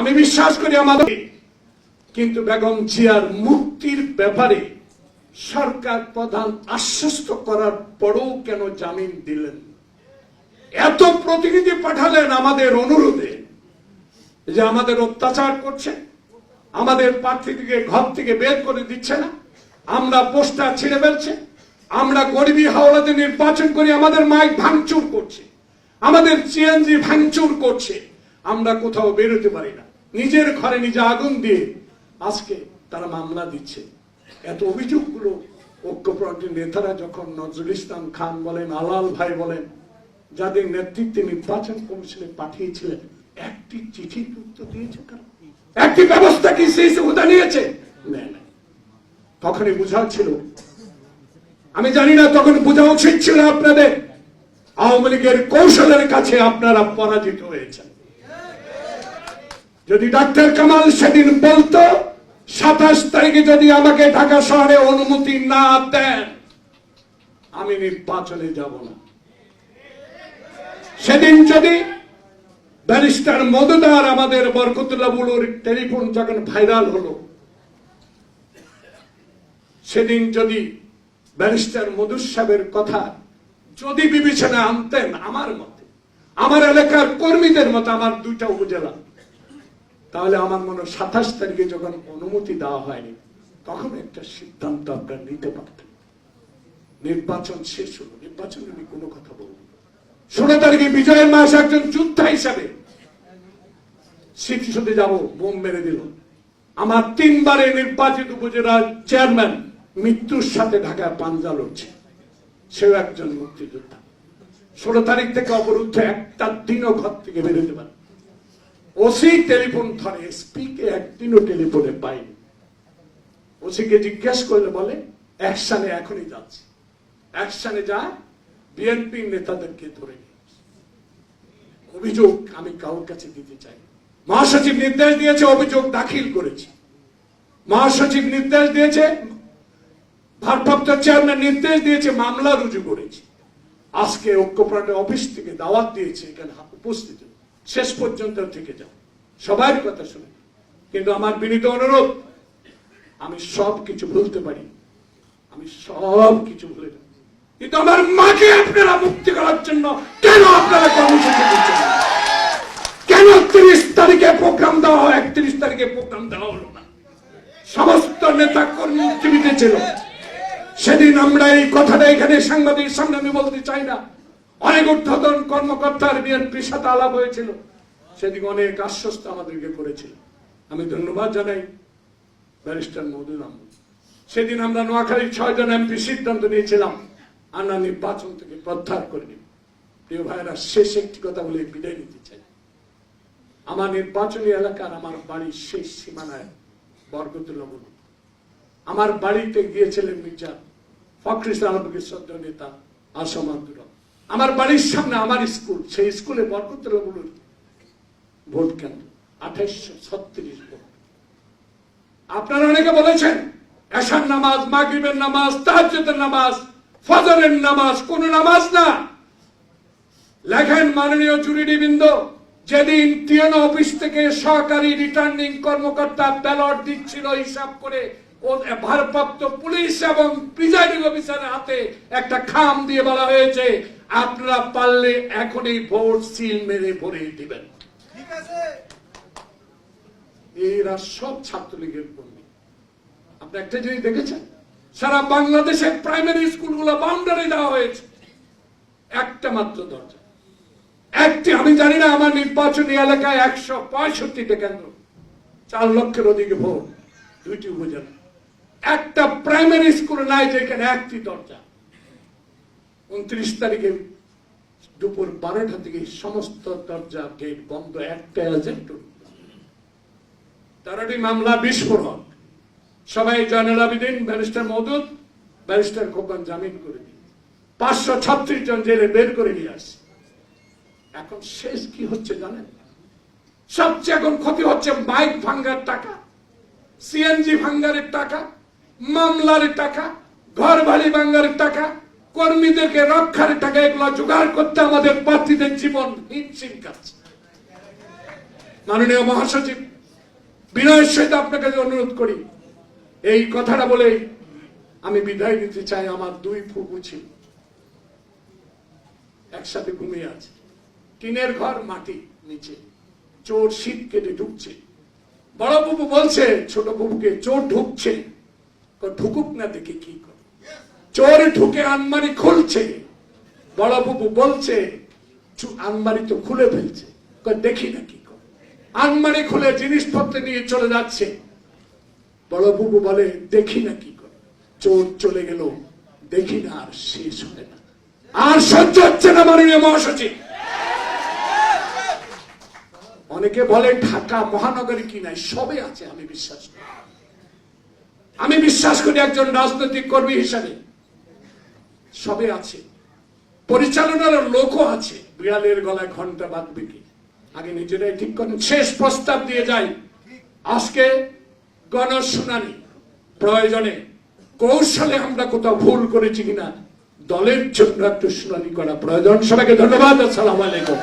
আমি বিশ্বাস করি আমাদের কিন্তু বেগম জিয়ার মুক্তির ব্যাপারে সরকার প্রধান আশ্বস্ত করার পরেও কেন জামিন দিলেন? এত প্রতিনিধি পাঠালেন আমাদের অনুরোধে যে আমাদের অত্যাচার করছে, আমাদের প্রার্থী থেকে ঘর থেকে বের করে দিচ্ছে না, আমরা পোস্টার ছিঁড়ে ফেলছে, আমরা গরিবী হাওলাতে নির্বাচন করি আমাদের মাইক ভাঙচুর করছে, আমাদের সিএনজি ভাঙচুর করছে, আমরা কোথাও বেরোতে পারি না। নিজের ঘরে নিজে আগুন দিয়ে আজকে তারা মামলা দিচ্ছে। এত অভিযোগগুলো ঐক্যফ্রন্টের নেতারা যখন নজরুল ইসলাম খান বলেন, আলাল ভাই বলেন, যাদের নেতৃত্বে নির্বাচন কমিশনে পাঠিয়েছিলেন, একটি চিঠি উত্তর দিয়েছে একটি ব্যবস্থা কি সেই সুবিধা নিয়েছে? তখনই বোঝা ছিল। আমি জানি না তখন বোঝা উচিত ছিল আপনাদের। আওয়ামী লীগের কৌশলের কাছে আপনারা পরাজিত হয়েছেন। যদি ডাক্তার কামাল সেদিন বলতো, সাতাশ তারিখে যদি আমাকে ঢাকা শহরে অনুমতি না দেন, আমি নির্বাচনে যাব না। সেদিন যদি ব্যারিস্টার মধুদার আমাদের বরকতুল্লাহ বুলুর টেলিফোন যখন ভাইরাল হলো, সেদিন যদি ব্যারিস্টার মধুর সাহেবের কথা যদি বিবেচনা আনতেন আমার মতে, আমার এলাকার কর্মীদের মতো আমার দুইটা উপজেলা তাহলে আমার মনে হয় সাতাশ তারিখে যখন অনুমতি দেওয়া হয়নি, তখন একটা সিদ্ধান্ত আপনারা নিতে পারতেন নির্বাচন শেষ হলো। নির্বাচন আমি কোনো কথা বলব ষোলো তারিখে বিজয়ের মাস একজন যোদ্ধা হিসাবে স্মৃতিসৌধে যাব, বোম মেরে দিল। আমার তিনবারে নির্বাচিত উপজেলার চেয়ারম্যান মৃত্যুর সাথে ঢাকায় পাঞ্জা লড়ছে। সেও একজন মুক্তিযোদ্ধা। ষোলো তারিখ থেকে অবরুদ্ধ, একটা দিনও ঘর থেকে বেরোতে পারে ওসি টেলিফোন ধরে এসপি কে একদিনও টেলিফোনে পাইনি। ওসিকে জিজ্ঞেস করলে বলে অ্যাকশনে এখনই যাচ্ছে। অ্যাকশনে যায় বিএনপি নেতাদেরকে ধরে অভিযোগ আমি কারোর কাছে দিতে চাই মহাসচিব নির্দেশ দিয়েছে, অভিযোগ দাখিল করেছে। মহাসচিব নির্দেশ দিয়েছে, ভারপ্রাপ্ত চেয়ারম্যান নির্দেশ দিয়েছে, মামলা রুজু করেছে। আজকে ঐক্যপ্রাণের অফিস থেকে দাওয়াত দিয়েছে, এখানে উপস্থিত। শেষ পর্যন্ত থেকে যাও। সবার কথা শুনে। কিন্তু আমার বিনীত অনুরোধ, আমি সব কিছু ভুলতে পারি। আমি সব কিছু ভুলে কিন্তু আমার মাকে আপনারা মুক্তি করার জন্য কেন আপনারা কর্মসূচি দিচ্ছেন? কেন তিরিশ তারিখে প্রোগ্রাম দেওয়া হয়? একত্রিশ তারিখে প্রোগ্রাম দেওয়া হলো না? সমস্ত নেতা কর্মী জীবিত ছিল। সেদিন আমরা এই কথাটা এখানে সাংবাদিক সামনে আমি বলতে চাই না। অনেক ঊর্ধ্বতন কর্মকর্তার বিএনপির সাথে আলাপ হয়েছিল। সেদিন অনেক আশ্বস্ত আমাদেরকে করেছিল। আমি ধন্যবাদ জানাই ব্যারিস্টার মধুর আহমদ। সেদিন আমরা নোয়াখালীর ছয়জন এমপি সিদ্ধান্ত নিয়েছিলাম, আমরা নির্বাচন থেকে প্রত্যাহার করে নিব। প্রিয় ভাইরা শেষ একটি কথা বলে বিদায় নিতে চাই। আমার নির্বাচনী এলাকার আমার বাড়ির শেষ সীমানায় বরকতুল্লাহ বলুন। আমার বাড়িতে গিয়েছিলেন মির্জা ফখর ইসলাম আলমগীর শ্রদ্ধা নেতা আসম আব্দুর রব। আমার বাড়ির সামনে, আমার স্কুল, সেই স্কুলে বরকতুল্লাহ ভোট কেন্দ্র, আঠাইশশো ছত্রিশ ভোট। আপনারা অনেকে বলেছেন, এশার নামাজ, মাগরিবের নামাজ, তাহাজ্জুদের নামাজ, ফজরের নামাজ, কোন নামাজ না। লেখেন মাননীয় জুরিডিবৃন্দ যেদিন টিএন অফিস থেকে সহকারী রিটার্নিং কর্মকর্তা ব্যালট দিচ্ছিল হিসাব করে ভারপ্রাপ্ত পুলিশ এবং প্রিজাইডিং অফিসারের হাতে একটা খাম দিয়ে বলা হয়েছে আপনারা পারলে এখনই ভোট সিল মেরে ভরে দিবেন। এরা সব ছাত্রলীগের কর্মী। আপনি একটা জিনিস দেখেছেন? সারা বাংলাদেশের প্রাইমারি স্কুলগুলো বাউন্ডারি দেওয়া হয়েছে। একটা মাত্র দরজা। একটি আমি জানি না আমার নির্বাচনী এলাকায় একশো পঁয়ষট্টিটা কেন্দ্র। চার লক্ষের অধিক ভোট। দুইটি উপজেলা। একটা প্রাইমারি স্কুল নাই যেখানে একটি দরজা। উনত্রিশ তারিখে দুপুর বারোটা থেকে সমস্ত দরজা গেট বন্ধ একটা এজেন্ট তেরোটি মামলা বিস্ফোরণ সবাই জয়নুল আবিদিন, ব্যারিস্টার মদুদ ব্যারিস্টার খোকন জামিন করে দিন পাঁচশো ছত্রিশ জন জেলে বের করে নিয়ে আসছে। এখন শেষ কি হচ্ছে জানেন? সবচেয়ে এখন ক্ষতি হচ্ছে বাইক ভাঙ্গার টাকা সিএনজি ভাঙ্গারের টাকা মামলার টাকা, ঘর বাড়ি ভাঙ্গারের টাকা, কর্মীদেরকে রক্ষার টাকা, এগুলো জোগাড় করতে আমাদের প্রার্থীদের জীবন হিমশিম কাটছে মাননীয় মহাসচিব, বিনয়ের সহিত আপনাকে অনুরোধ করি, এই কথাটা বলে আমি বিদায় নিতে চাই আমার দুই ফুপু ছিল। একসাথে ঘুমিয়ে আছে। টিনের ঘর, মাটি নিচে। চোর শীত কেটে ঢুকছে। বড় বাবু বলছে, ছোট বাবুকে চোর ঢুকছে। ঢুকুক না দেখে কি করে? চোর ঢুকে আনমারি খুলছে, বড় বাবু বলছে আলমারি তো খুলে ফেলছে। দেখি না কি করে? আলমারি খুলে জিনিসপত্র নিয়ে চলে যাচ্ছে। বড় বাবু বলে, দেখি না কি করে? চোর চলে গেল। দেখি না আর শেষ হয় না। আর সহ্য হচ্ছে না মাননীয় মহাসচিব। অনেকে বলে, ঢাকা মহানগরী কি নাই? সবে আছে, আমি বিশ্বাস করি। আমি বিশ্বাস করি একজন রাজনৈতিক কর্মী হিসাবে। সবে আছে। পরিচালনার লোকও আছে। বিড়ালের গলায় ঘণ্টা বাঁধবে কি? আগে নিজেরাই ঠিক করেন। শেষ প্রস্তাব দিয়ে যাই। আজকে গণশুনানি প্রয়োজনে কৌশলে আমরা কোথাও ভুল করেছি কিনা, দলের জন্য একটু শুনানি করা প্রয়োজন। সবাইকে ধন্যবাদ। আসসালামু আলাইকুম।